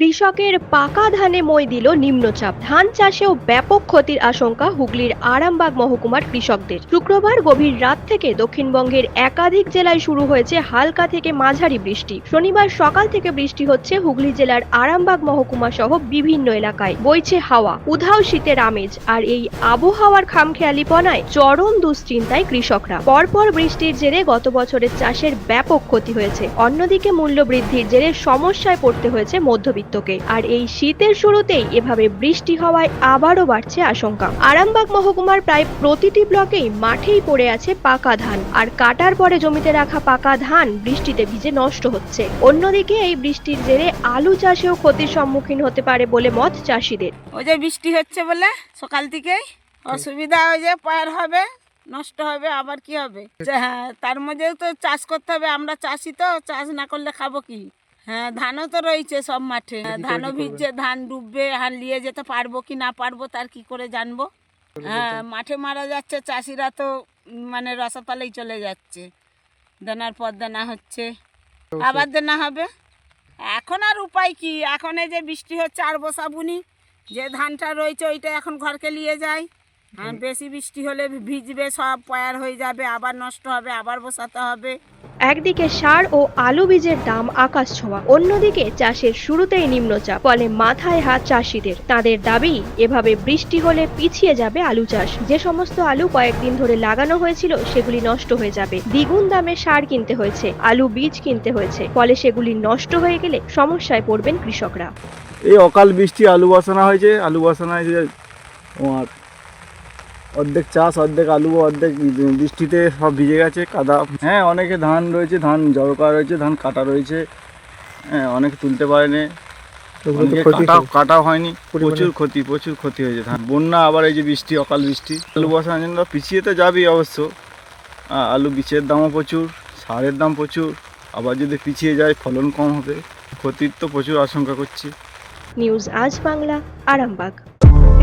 কৃষকের পাকা ধানে মই দিল নিম্নচাপ। ধান চাষেও ব্যাপক ক্ষতির আশঙ্কা হুগলির আরামবাগ মহকুমার কৃষকদের। শুক্রবার গভীর রাত থেকে দক্ষিণবঙ্গের একাধিক জেলায় শুরু হয়েছে হালকা থেকে মাঝারি বৃষ্টি। শনিবার সকাল থেকে বৃষ্টি হচ্ছে হুগলি জেলার আরামবাগ মহকুমা সহ বিভিন্ন এলাকায়। বইছে হাওয়া, উধাও শীতের আমেজ, আর এই আবহাওয়ার খামখেয়ালিপনায় চরম দুশ্চিন্তায় কৃষকরা। পরপর বৃষ্টির জেরে গত বছরের চাষের ব্যাপক ক্ষতি হয়েছে। অন্যদিকে মূল্য বৃদ্ধির জেরে সমস্যায় পড়তে হয়েছে মধ্যবিত্তকে আর এই শীতের শুরুতেই এভাবে বৃষ্টি হওয়ায় আবারও বাড়ছে আশঙ্কা। আরামবাগ মহকুমার প্রায় প্রতিটি ব্লকেই মাঠেই পড়ে আছে পাকা ধান। আর কাটার পরে জমিতে রাখা পাকা ধান বৃষ্টিতে ভিজে নষ্ট হচ্ছে। অন্যদিকে এই বৃষ্টির জেরে আলু চাষেও ক্ষতির সম্মুখীন হতে পারে বলে মত চাষিদের। ওই যে বৃষ্টি হচ্ছে বলে সকাল থেকেই অসুবিধা ওই যে পার হবে, নষ্ট হবে, আবার কি হবে? হ্যাঁ তার মধ্যেও তো চাষ করতে হবে। আমরা চাষি তো, চাষ না করলে খাব কি? হ্যাঁ ধানও তো রয়েছে সব মাঠে। ধানও ভিজছে ধান ডুববে আর নিয়ে যেতে পারব কি না পারব তার কি করে জানব? হ্যাঁ মাঠে মারা যাচ্ছে চাষিরা তো মানে রসাতলেই চলে যাচ্ছে। দেনার পর দেনা হচ্ছে। আবার দেনা হবে? এখন আর উপায় কি? এখন এই যে বৃষ্টি হচ্ছে আর বসাবুনি যে ধানটা রয়েছে ওইটা এখন ঘরকে নিয়ে যায় আর বেশি বৃষ্টি হলে ভিজবে সব পয়ার হয়ে যাবে আবার নষ্ট হবে আবার বসাতে হবে। একদিকে সার ও আলু বীজের দাম আকাশ ছোঁয়া, অন্যদিকে চাষের শুরুতেই নিম্নচাপ, ফলে মাথায় হাত চাষিদের। তাদের দাবি, এভাবে বৃষ্টি হলে পিছিয়ে যাবে আলু চাষ। যে সমস্ত আলু কয়েকদিন ধরে লাগানো হয়েছিল, সেগুলি নষ্ট হয়ে যাবে। দ্বিগুণ দামে সার কিনতে হয়েছে, আলু বীজ কিনতে হয়েছে, ফলে সেগুলি নষ্ট হয়ে গেলে সমস্যায় পড়বেন কৃষকরা। এই অকাল বৃষ্টি আলু বসানো হয়েছে, আলু বসানো হয়েছে তোমার অর্ধেক চাষ অর্ধেক আলু অর্ধেক বৃষ্টিতে সব ভিজে গেছে কাদা। হ্যাঁ অনেকে ধান রয়েছে ধান জড়ো করা রয়েছে ধান কাটা রয়েছে। হ্যাঁ অনেকে তুলতে পারেনি। অনেকে কাটাও কাটাও হয়নি। প্রচুর ক্ষতি প্রচুর ক্ষতি হয়েছে ধান। বন্যা আবার এই যে বৃষ্টি অকাল বৃষ্টি। আলু বসানোর জন্য পিছিয়ে তো যাবেই অবশ্য। আলু বীজের দামও প্রচুর সারের দাম প্রচুর। আবার যদি পিছিয়ে যায় ফলন কম হবে। ক্ষতির তো প্রচুর আশঙ্কা করছি। নিউজ আজ বাংলা আরামবাগ।